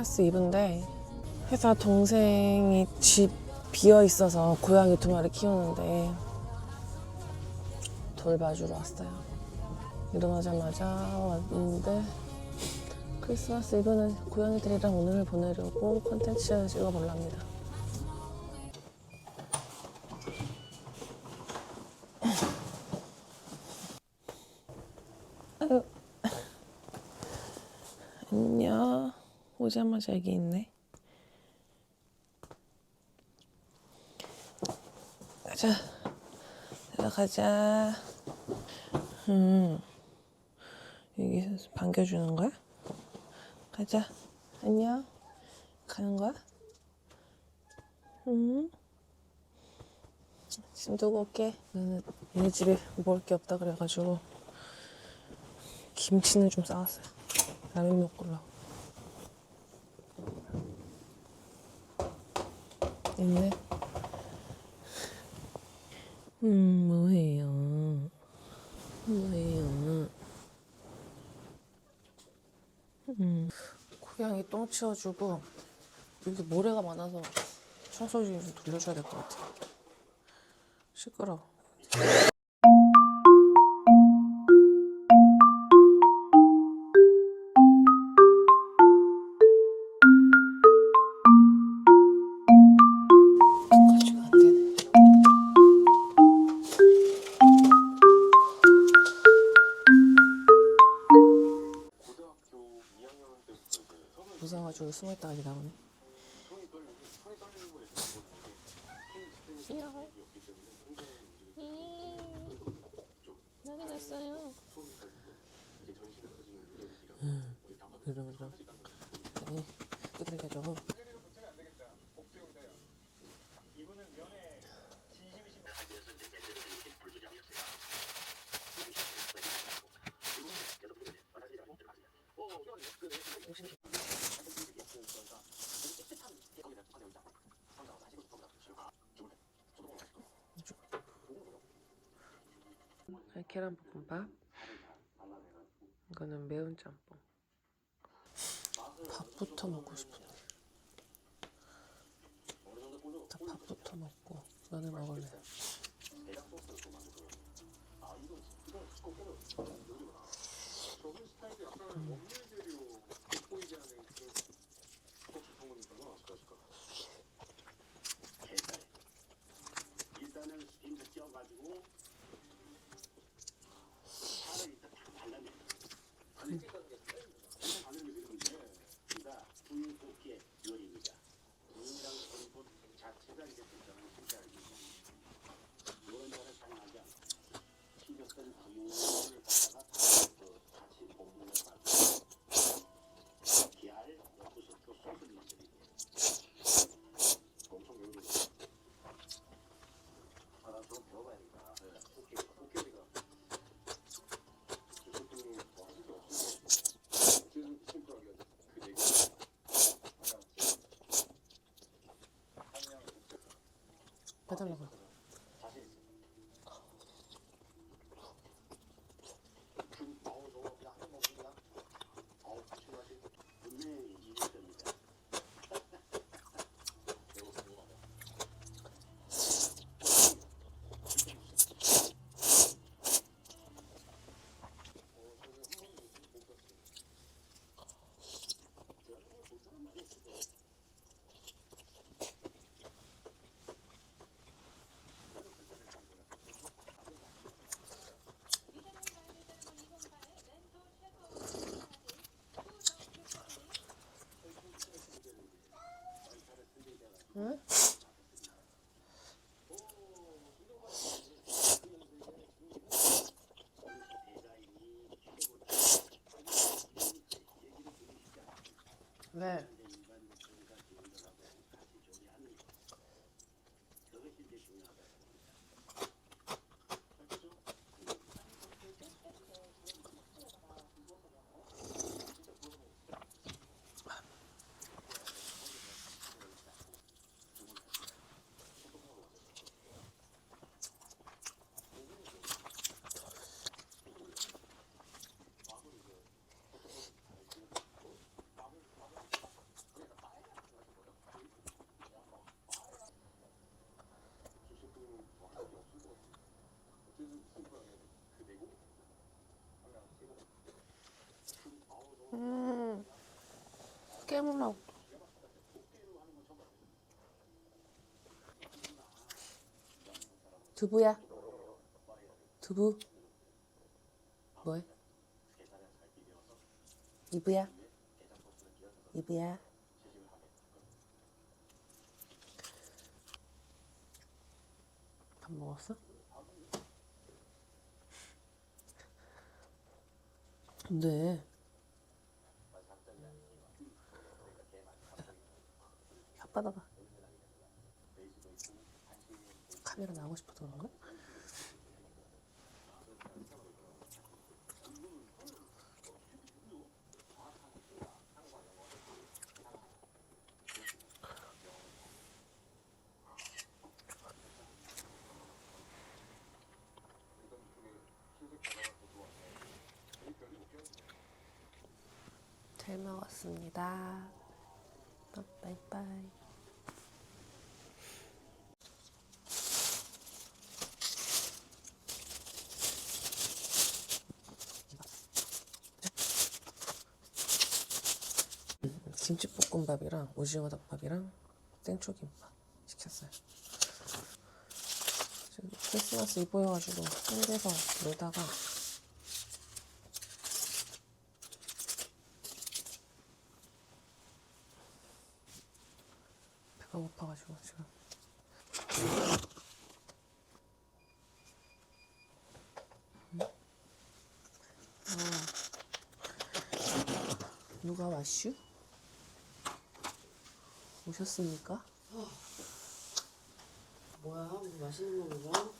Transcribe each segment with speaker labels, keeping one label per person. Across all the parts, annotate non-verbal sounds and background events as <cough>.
Speaker 1: 크리스마스 이브인데 회사 동생이 집 비어 있어서 고양이 두 마리 키우는데 돌봐주러 왔어요. 일어나자마자 왔는데 크리스마스 이브는 고양이들이랑 오늘 보내려고 컨텐츠 합니다. 아유. 안녕. 오자마자 여기 있네. 가자. 들어가자. 음. 여기서 반겨주는 거야? 가자. 안녕. 가는 거야? 응. 짐 두고 올게. 나는 얘네 집에 먹을 게 없다 그래가지고 김치는 좀 싸왔어요. 라면 먹으려고. 있네. 음, 뭐예요? 뭐예요? 음, 고양이 똥 치워주고 여기 모래가 많아서 청소기 좀 돌려줘야 될 것 같아. 시끄러워. 숨어있다가 이제 나오네. 귀여워. 나게 됐어요. 그럼 그럼. 네, 두들겨줘. 계란 볶음밥. 이거는 매운 짬뽕. 밥부터 먹고 싶은데. 나 밥부터 먹고 면을 먹을래.
Speaker 2: 일단은 스팀도 쪄가지고 살을 일단 다 발라내. 바르는 그런데 그러니까 불꽃게 요리입니다. 국이랑 전분 자체가 이제 굉장히 신기하게 이런 거를 사용하지 않고 튀겼던 우유를 갖다가 그 같이 볶는 거 기알 넣고서 또 소스를 넣어드리고 엄청 요리. 아, 좀 배워봐야겠다. 네. 꽃게, 꽃게리가. 저 소통이 뭐 하는 게 없어서. 지금 심플하게 그 얘기.
Speaker 1: 빼달라고.
Speaker 2: 자신 있어. 그, 어우, 저거 그냥 한 먹으면 어우, 같이 마시 분명히 이길 겁니다. 배고파, 배고파.
Speaker 1: 응? 깨물라고. 두부야. 두부. 뭐해? 이브야. 이브야. 밥 먹었어? 근데 혓바닥아 카메라 나오고 싶어서 그런가? 잘 먹었습니다. 바이바이. 김치볶음밥이랑 오징어 덮밥이랑 땡초김밥 시켰어요. 지금 크리스마스 이브여가지고 홍대에서 놀다가 배가 고파가지고 지금 응? 아, 누가 왔슈? 오셨습니까?
Speaker 2: 뭐야? 뭐 맛있는 거 먹어?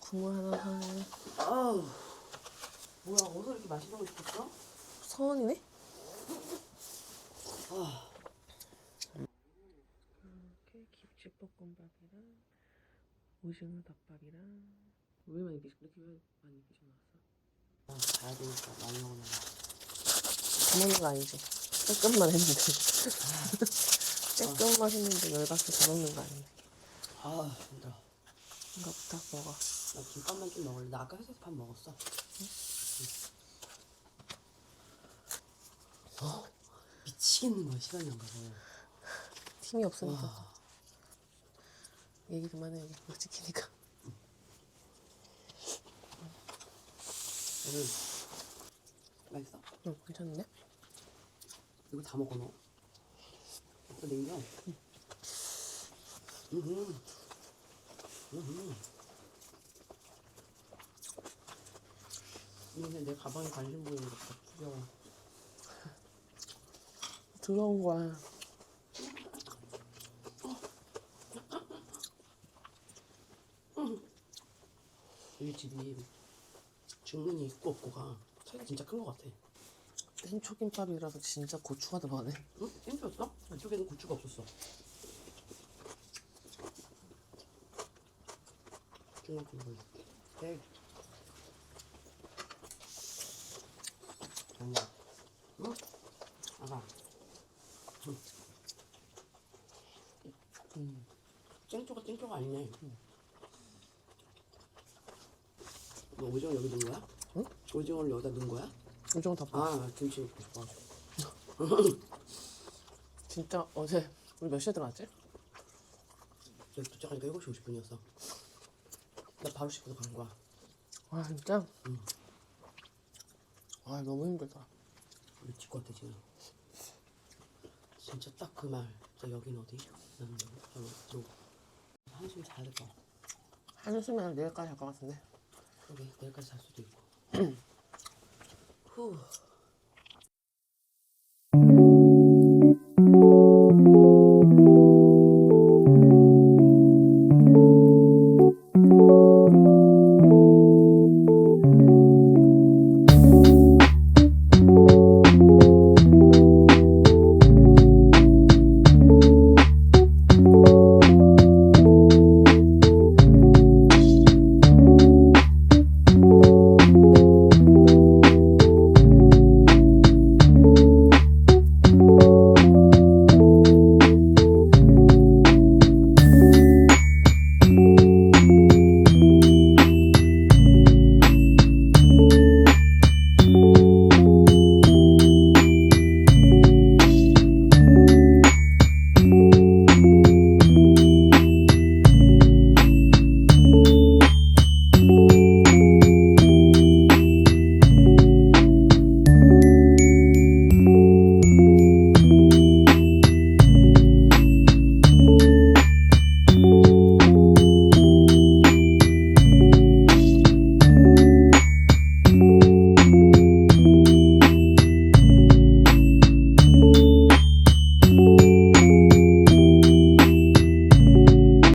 Speaker 1: 국물 하나 사네
Speaker 2: 아우 뭐야 어디서 이렇게 맛있는 거 시켰어?
Speaker 1: 서원이네?
Speaker 2: 아
Speaker 1: 이렇게 김치볶음밥이랑 오징어 덮밥이랑 왜 많이 비 이렇게 왜 많이 나왔어?
Speaker 2: 아, 가야 되니까 많이 먹는 거
Speaker 1: 다 먹는 거 아니지? 조금만 했는데 조금만 했는데 열받게 다 먹는 거 아닌데
Speaker 2: 아 힘들어.
Speaker 1: 이거부터 먹어.
Speaker 2: 나 김밥만 좀 먹을래. 나 아까 회사에서 밥 먹었어. 어, 미치겠는 거야 시간이 안 가서.
Speaker 1: 팀이 없으니까.
Speaker 2: 와.
Speaker 1: 얘기 그만해 여기. 못 지키니까.
Speaker 2: 오늘 맛있어?
Speaker 1: 응 괜찮네
Speaker 2: 이거 다 먹어 너 냉겨 음. 음. 근데 내 가방에 관심 보이는 거 같아 귀여워 <laughs>
Speaker 1: 들어온 거야
Speaker 2: 이 집이 중문이 있고 없고가 차이가 진짜 큰 것 같아.
Speaker 1: 땡초김밥이라서 진짜 고추가 들어가네
Speaker 2: 응? 땡겼어? 이쪽에는 고추가 없었어. 보여. 네. 아니야. 응? 아가. 응. 음. 땡초가 땡초가 아니네. 너 오징어 여기 넣은 거야?
Speaker 1: 응?
Speaker 2: 오징어를 여기다 넣은 거야?
Speaker 1: 오징어 덮밥
Speaker 2: 아, 김치 먹고 <laughs> 싶어가지고.
Speaker 1: 진짜 어제 우리 몇 시에 들어갔지?
Speaker 2: 여기 도착하니까 7시 50분이었어. 나 바로 씻고 간 거야.
Speaker 1: 와 진짜?
Speaker 2: 응.
Speaker 1: 와 너무 힘들다
Speaker 2: 미칠 것 같아, 지금. 진짜 딱 그 말. 자, 여긴 어디? 나는 여기. 저 한숨 자야 될것 같아.
Speaker 1: 한숨이랑 내일까지 할 것 같은데
Speaker 2: 그러게, 내일까지 잘 수도 있고. <clears throat> Whew.